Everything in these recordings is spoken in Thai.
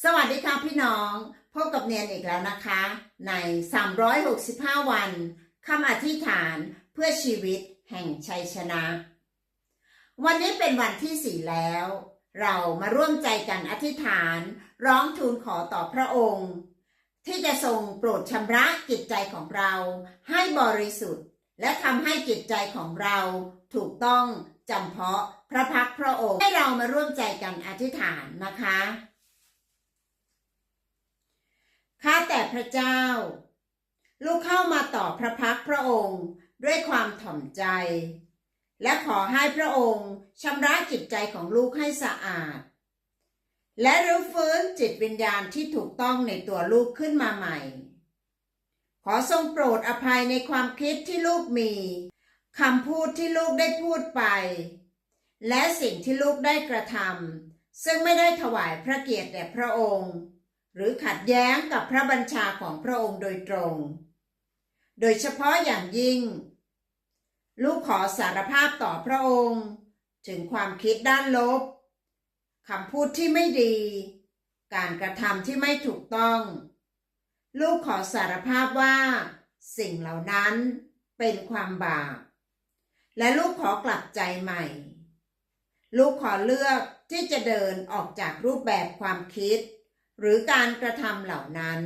สวัสดีค่ะพี่น้อง พบกับเนียนอีกแล้วนะคะ ใน 365 วันคำอธิษฐานเพื่อชีวิตแห่งชัยชนะ วันนี้เป็นวันที่สี่แล้ว เรามาร่วมใจกันอธิษฐาน ร้องทูลขอต่อพระองค์ ที่จะทรงโปรดชำระจิตใจของเราให้บริสุทธิ์ และทำให้จิตใจของเราถูกต้องจำเพาะพระพักพระองค์ให้เรามาร่วมใจกันอธิษฐานนะคะ ข้าแต่พระเจ้า ลูกเข้ามาต่อพระพักพระองค์ด้วยความถ่อมใจ และขอให้พระองค์ชำระจิตใจของลูกให้สะอาด และรื้อฟื้นจิตวิญญาณที่ถูกต้องในตัวลูกขึ้นมาใหม่ ขอทรงโปรดอภัยในความคิดที่ลูกมีคำพูดที่ลูกได้พูดไป และสิ่งที่ลูกได้กระทำซึ่งไม่ได้ถวายพระเกียรติแด่พระองค์ หรือขัดแย้งกับพระบัญชาของพระองค์โดยตรง โดยเฉพาะอย่างยิ่ง ลูกขอสารภาพต่อพระองค์ ถึงความคิดด้านลบคำพูดที่ไม่ดี การกระทำที่ไม่ถูกต้อง ลูกขอสารภาพว่า สิ่งเหล่านั้นเป็นความบาป และลูกขอกลับใจใหม่ ลูกขอเลือกที่จะเดินออกจากรูปแบบความคิด หรือการกระทำเหล่านั้น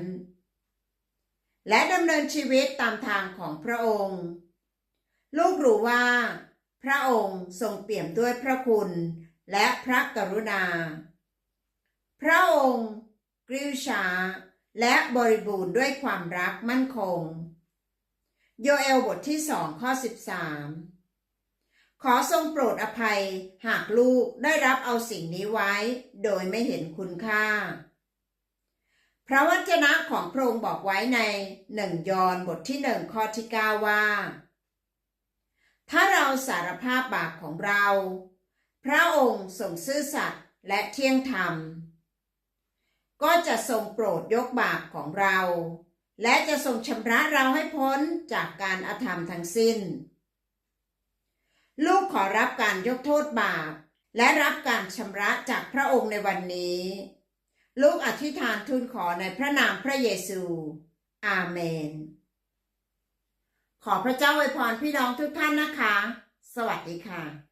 และดำเนินชีวิตตามทางของพระองค์ ลูกรู้ว่า พระองค์ทรงเปี่ยมด้วยพระคุณและพระกรุณา พระองค์กริ้วช้าและบริบูรณ์ด้วยความรักมั่นคง โยเอลบทที่สองข้อสิบสามขอทรงโปรดอภัยหากลูกได้รับเอาสิ่งนี้ไว้ โดยไม่เห็นคุณค่า พระวจนะของพระองค์บอกไว้ในหนึ่งยอห์นบทที่หนึ่งข้อที่เก้าว่า ถ้าเราสารภาพบาปของเรา พระองค์ทรงซื่อสัตย์และเที่ยงธรรม ก็จะทรงโปรดยกบาปของเรา และจะทรงชำระเราให้พ้นจากการอาธรรมทั้งสิ้น ลูกขอรับการยกโทษบาป และรับการชำระจากพระองค์ในวันนี้ ลูกอธิษฐานทูลขอในพระนามพระเยซู อาเมน ขอพระเจ้าอวยพรพี่น้องทุกท่านนะคะ สวัสดีค่ะ